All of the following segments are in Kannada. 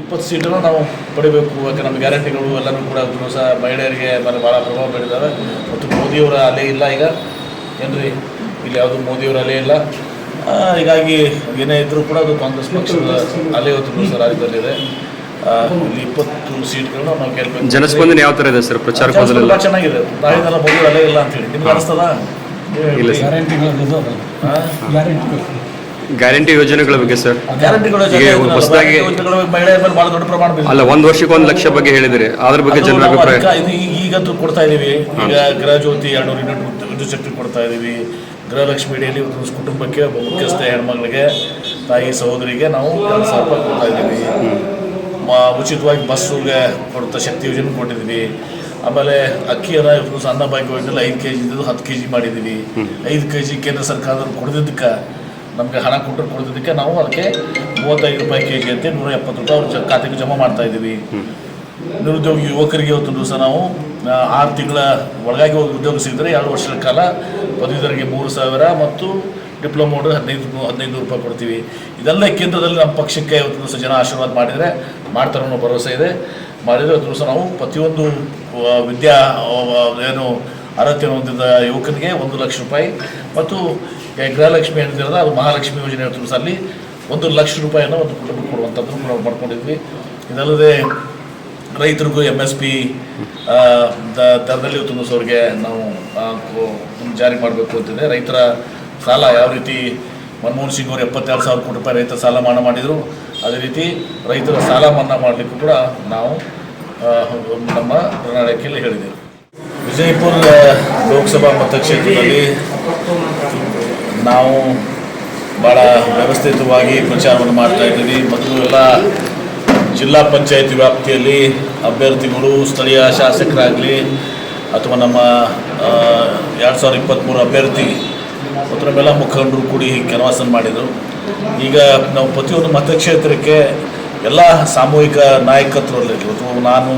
ಇಪ್ಪತ್ತು ಸೀಟನ್ನು ನಾವು ಪಡಿಬೇಕು. ಯಾಕೆ ನಮ್ಮ ಗ್ಯಾರಂಟಿಗಳು ಎಲ್ಲರೂ ಕೂಡ ಸಹ ಮಹಿಳೆಯರಿಗೆ ಮೇಲೆ ಭಾಳ ಪ್ರಭಾವ ಬೀರಿದ್ದಾವೆ. ಮತ್ತು ಮೋದಿಯವರ ಅಲೆ ಇಲ್ಲ ಈಗ. ಏನ್ರಿ? ಇಲ್ಲಿ ಯಾವುದು ಮೋದಿಯವರ ಅಲೆ ಇಲ್ಲ. ಹೀಗಾಗಿ ಏನೇ ಇದ್ದರೂ ಕೂಡ ಅದು ಕಾಂಗ್ರೆಸ್ ಪಕ್ಷದ ಅಲೆ ಇವತ್ತು ಸಹ ರಾಜ್ಯದಲ್ಲಿದೆ. ಇಲ್ಲಿ ಇಪ್ಪತ್ತು ಸೀಟ್ಗಳನ್ನ ನಾವು ಗೆಲ್ಬೇಕು ಜನಸ್ಪಂದನೆ ಯಾವ ಥರ ಇದೆ ಸರ್? ಪ್ರಚಾರ ಚೆನ್ನಾಗಿದೆ. ನಾಳಿನೆಲ್ಲ ಮೋದಿ ಅಲೆ ಇಲ್ಲ ಅಂತೇಳಿ ನಿಮ್ಗೆ ಅನಿಸ್ತದ? ಗ್ಯಾರಂಟಿಗಳು ಗ್ಯಾರಂಟಿ ಯೋಜನೆಗಳ ಬಗ್ಗೆ ಸರ್ ಗ್ಯಾರಂಟಿ ಈಗ ಹೊಸದಾಗಿ- ಮಹಿಳೆಯರ ಮೇಲೆ ಭಾಳ ದೊಡ್ಡ ಪ್ರಮಾಣ ಬೀರಿದೆ. ಅಲ್ಲ ಒಂದು ವರ್ಷಕ್ಕೆ ಒಂದ್ ಲಕ್ಷ ಬಗ್ಗೆ ಹೇಳಿದ್ರೆ. ಅದ್ರ ಬಗ್ಗೆ ಅದು ಜನರ ನಾವು ಅಭಿಪ್ರಾಯ? ಅದಕ್ಕೆ ಇದು ಈಗ- ಈಗಂತೂ ಕೊಡ್ತಾ ಇದೀವಿ. ಈಗ ಗೃಹ ಜ್ಯೋತಿ ಎರಡ್ನೂರು ಯೂನಿಟ್ ವಿದ್ಯು- ವಿದ್ಯುತ್ ಶಕ್ತಿ ಕೊಡ್ತಾ ಇದೀವಿ. ಗೃಹಲಕ್ಷ್ಮಿ ಅಡಿಯಲ್ಲಿ ಒಂದು ಕುಟುಂಬಕ್ಕೆ ಒಬ್ಬ ಮುಖ್ಯಸ್ಥ ಹೆಣ್ಮಗಳಿಗೆ ತಾಯಿ ಸಹೋದರಿಗೆ ನಾವು ಎರಡು ಸಾವಿರ ರೂಪಾಯಿ ಕೊಡ್ತಾ ಇದ್ದೀವಿ ಮ- ಉಚಿತವಾಗಿ ಬಸ್ಸುಗೆ ಕೊಡ್ತಾ ಶಕ್ತಿ ಯೋಜನೆ ಕೊಟ್ಟಿದ್ದೀವಿ ಆಮೇಲೆ ಅಕ್ಕಿ ಇವತ್ತು ಸಣ್ಣ ಯೋಜನೆ ಐದು ಕೆ ಜಿ ಇದ್ದು ಹತ್ತು ಕೆ ಜಿ ಮಾಡಿದ್ದೀವಿ ಐದು ಕೆ ಜಿ ಕೇಂದ್ರ ಸರ್ಕಾರದವ್ರು ಕೊಡದಿದ್ದಕ್ಕೆ ನಮಗೆ ಹಣ ಕೊಟ್ಟರು ಕೊಡ್ತಿದ್ದಕ್ಕೆ ನಾವು ಅದಕ್ಕೆ ಮೂವತ್ತೈದು ರೂಪಾಯಿ ಕೆ ಜಿ ಅಂತ ನೂರ ಎಪ್ಪತ್ತು ರೂಪಾಯಿ ಅವ್ರ ಖಾತೆಗೆ ಜಮಾ ಮಾಡ್ತಾ ಇದ್ದೀವಿ. ನಿರುದ್ಯೋಗಿ ಯುವಕರಿಗೆ ಇವತ್ತು ದಿವಸ ನಾವು ಆರು ತಿಂಗಳ ಒಳಗಾಗಿ ಉದ್ಯೋಗ ಸಿಗಿದ್ರೆ ಎರಡು ವರ್ಷದ ಕಾಲ ಪದವೀಧರಿಗೆ ಮೂರು ಸಾವಿರ ಮತ್ತು ಡಿಪ್ಲೊಮಾ ಹದಿನೈದು ಹದಿನೈದು ರೂಪಾಯಿ ಕೊಡ್ತೀವಿ. ಇದೆಲ್ಲ ಕೇಂದ್ರದಲ್ಲಿ ನಮ್ಮ ಪಕ್ಷಕ್ಕೆ ಇವತ್ತು ದಿವಸ ಜನ ಆಶೀರ್ವಾದ ಮಾಡಿದರೆ ಮಾಡ್ತಾರೆ ಅನ್ನೋ ಭರವಸೆ ಇದೆ. ಮಾಡಿದರೆ ಇವತ್ತು ದಿವಸ ನಾವು ಪ್ರತಿಯೊಂದು ವಿದ್ಯಾ ಏನು ಅರ್ಹತೆ ಹೊಂದಿದ ಯುವಕನಿಗೆ ಒಂದು ಲಕ್ಷ ರೂಪಾಯಿ ಮತ್ತು ಗೃಹಲಕ್ಷ್ಮಿ ಅದು ಮಹಾಲಕ್ಷ್ಮಿ ಯೋಜನೆ ದಿವಸ ಅಲ್ಲಿ. ಒಂದು ಲಕ್ಷ ರೂಪಾಯಿಯನ್ನು ಒಂದು ಕುಟುಂಬ ಕೊಡುವಂಥದ್ದು ನಾವು ಮಾಡ್ಕೊಂಡಿದ್ವಿ. ಇದಲ್ಲದೆ ರೈತರಿಗೂ ಎಂ ಎಸ್ ಪಿ ದರದಲ್ಲಿ ಅವ್ರಿಗೆ ನಾವು ಜಾರಿ ಮಾಡಬೇಕು ಅಂತಿದೆ. ರೈತರ ಸಾಲ ಯಾವ ರೀತಿ, ಮನಮೋಹನ್ ಸಿಂಗ್ ಅವರು ಎಪ್ಪತ್ತೆರಡು ಸಾವಿರ ಕೋಟಿ ರೂಪಾಯಿ ರೈತರ ಸಾಲ ಮನ್ನಾ ಮಾಡಿದರು, ಅದೇ ರೀತಿ ರೈತರ ಸಾಲ ಮನ್ನಾ ಮಾಡಲಿಕ್ಕೂ ಕೂಡ ನಾವು ನಮ್ಮ ಪ್ರಣಾಳಿಕೆಯಲ್ಲಿ ಹೇಳಿದ್ದೇವೆ. ವಿಜಯಪುರ ಲೋಕಸಭಾ ಮತಕ್ಷೇತ್ರದಲ್ಲಿ ನಾವು ಭಾಳ ವ್ಯವಸ್ಥಿತವಾಗಿ ಪ್ರಚಾರವನ್ನು ಮಾಡ್ತಾ ಇದ್ದೀವಿ. ಮತ್ತು ಎಲ್ಲ ಜಿಲ್ಲಾ ಪಂಚಾಯತಿ ವ್ಯಾಪ್ತಿಯಲ್ಲಿ ಅಭ್ಯರ್ಥಿಗಳು, ಸ್ಥಳೀಯ ಶಾಸಕರಾಗಲಿ ಅಥವಾ ನಮ್ಮ ಎರಡು ಸಾವಿರದ ಇಪ್ಪತ್ತ್ಮೂರು ಅಭ್ಯರ್ಥಿ ಮತ್ತು ಮುಖಂಡರು ಕೂಡಿ ಕೆಲಸ ಮಾಡಿದರು. ಈಗ ನಾವು ಪ್ರತಿಯೊಂದು ಮತಕ್ಷೇತ್ರಕ್ಕೆ ಎಲ್ಲ ಸಾಮೂಹಿಕ ನಾಯಕತ್ವದಲ್ಲಿ ಅಥವಾ ನಾನು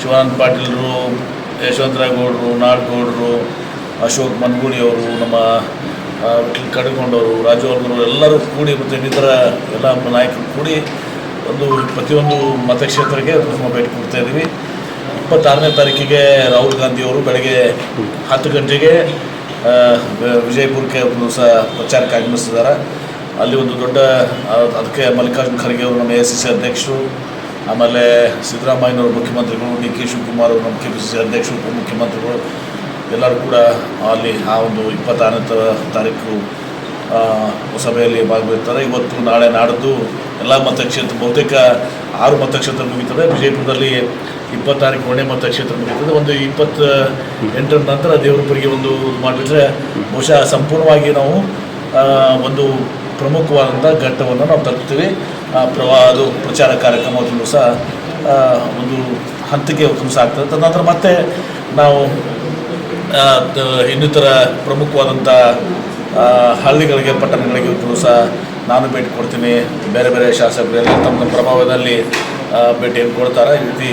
ಶಿವಾನಂದ ಪಾಟೀಲರು ಯಶವಂತರಾಯಗೌಡರು, ನಾಡ್ಗೌಡರು, ಅಶೋಕ್ ಮನ್ಗೂಳಿಯವರು ನಮ್ಮ ಕಡ್ಕೊಂಡವರು ವಿಠಲ್ ಕಡಗೊಂಡವರು ರಾಜು ಅವರು ಎಲ್ಲರೂ ಕೂಡಿ ಮತ್ತು ಇನ್ನಿತರ ಎಲ್ಲ ನಾಯಕರು ಕೂಡಿ ಒಂದು ಪ್ರತಿಯೊಂದು ಮತಕ್ಷೇತ್ರಕ್ಕೆ ನಮ್ಮ ಭೇಟಿ ಕೊಡ್ತಾ ಇದ್ದೀವಿ. ಇಪ್ಪತ್ತಾರನೇ ತಾರೀಕಿಗೆ ರಾಹುಲ್ ಗಾಂಧಿಯವರು ಬೆಳಗ್ಗೆ ಹತ್ತು ಗಂಟೆಗೆ ವಿಜಯಪುರಕ್ಕೆ ಒಂದು ಸಹ ಪ್ರಚಾರಕ್ಕೆ ಆಗಮಿಸಿದ್ದಾರೆ. ಅಲ್ಲಿ ಒಂದು ದೊಡ್ಡ ಅದಕ್ಕೆ ಮಲ್ಲಿಕಾರ್ಜುನ ಖರ್ಗೆ ಅವರು ನಮ್ಮ ಎ ಸಿ ಸಿ ಅಧ್ಯಕ್ಷರು ಆಮೇಲೆ ಸಿದ್ದರಾಮಯ್ಯನವರು ಮುಖ್ಯಮಂತ್ರಿಗಳು ಡಿ ಕೆ ಶಿವಕುಮಾರ್ ಅವರು ಮುಖ್ಯ ಅಧ್ಯಕ್ಷರು, ಉಪಮುಖ್ಯಮಂತ್ರಿಗಳು, ಎಲ್ಲರೂ ಕೂಡ ಅಲ್ಲಿ ಆ ಒಂದು ಇಪ್ಪತ್ತಾರನೇ ತಾರೀಕು ಸಭೆಯಲ್ಲಿ ಭಾಗವಹಿಸ್ತಾರೆ ಇವತ್ತು ನಾಳೆ ನಾಡಿದ್ದು ಎಲ್ಲ ಮತಕ್ಷೇತ್ರ, ಬಹುತೇಕ ಆರು ಮತಕ್ಷೇತ್ರ ಮುಗೀತದೆ. ವಿಜಯಪುರದಲ್ಲಿ ಇಪ್ಪತ್ತಾರಕ್ಕೆ ಒಂದೇ ಮತಕ್ಷೇತ್ರ ಮುಗೀತದೆ. ಒಂದು ಇಪ್ಪತ್ತ ಎಂಟರ ನಂತರ ದೇವರಪುರಿಗೆ ಒಂದು ಮಾಡಿಬಿಟ್ರೆ ಬಹುಶಃ ಸಂಪೂರ್ಣವಾಗಿ ನಾವು ಒಂದು ಪ್ರಮುಖವಾದಂಥ ಘಟ್ಟವನ್ನು ನಾವು ತಲುಪ್ತೀವಿ. ಪ್ರವಾ ಅದು ಪ್ರಚಾರ ಕಾರ್ಯಕ್ರಮದಲ್ಲೂ ಸಹ ಒಂದು ಹಂತಕ್ಕೆ ಸಹ ಆಗ್ತದೆ. ತದನಂತರ ಮತ್ತೆ ನಾವು ಇನ್ನಿತರ ಪ್ರಮುಖವಾದಂಥ ಹಳ್ಳಿಗಳಿಗೆ, ಪಟ್ಟಣಗಳಿಗೆ ಸಹ ನಾನು ಭೇಟಿ ಕೊಡ್ತೀನಿ. ಬೇರೆ ಬೇರೆ ಶಾಸಕರೆಲ್ಲ ತಮ್ಮ ಪ್ರಭಾವದಲ್ಲಿ ಭೇಟಿಯನ್ನು ಕೊಡ್ತಾರೆ. ಈ ರೀತಿ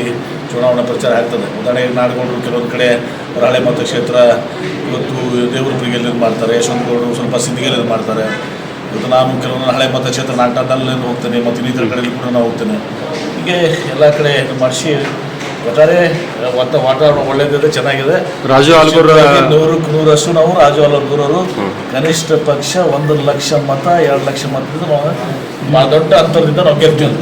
ಚುನಾವಣಾ ಪ್ರಚಾರ ಆಗ್ತದೆ. ಉದಾಹರಣೆಗೆ ನಾಡಗೌಡರು ಕೆಲವೊಂದು ಕಡೆ ರಾಳೆ ಮತಕ್ಷೇತ್ರ ಇವತ್ತು ದೇವರಪುರಿಗೆ ಇದು ಮಾಡ್ತಾರೆ. ಯಶವಂತಗೌಡರು ಸ್ವಲ್ಪ ಸಿದ್ದಿಗೆಲ್ಲಿ ಮಾಡ್ತಾರೆ. ಇವತ್ತು ನಾನು ಕೆಲವೊಂದು ಹಳೆ ಮತಕ್ಷೇತ್ರ ನಾಟಕದಲ್ಲಿ ಹೋಗ್ತೇನೆ ಮತ್ತು ಇನ್ನಿತರ ಕಡೆಯಲ್ಲಿ ಕೂಡ ನಾನು ಹೋಗ್ತೇನೆ. ಹೀಗೆ ಎಲ್ಲ ಕಡೆ ಮಾಡಿಸಿ ಒಟ್ಟಾರೆ ವಾತ ವಾತಾವರಣ ಒಳ್ಳೆಯದಿದೆ ಚೆನ್ನಾಗಿದೆ. ರಾಜು ಆಲ್ಗೂರ್ ನೂರಕ್ಕೆ ನೂರಷ್ಟು ನಾವು ರಾಜು ಆಲ್ಗೂರವರು ಕನಿಷ್ಠ ಪಕ್ಷ ಒಂದು ಲಕ್ಷ ಮತ ಎರಡು ಲಕ್ಷ ಮತದಿಂದ ನಾವು ಭಾಳ ದೊಡ್ಡ ಅಂತರದಿಂದ ನಾವು ಗೆಲ್ತೀವಿ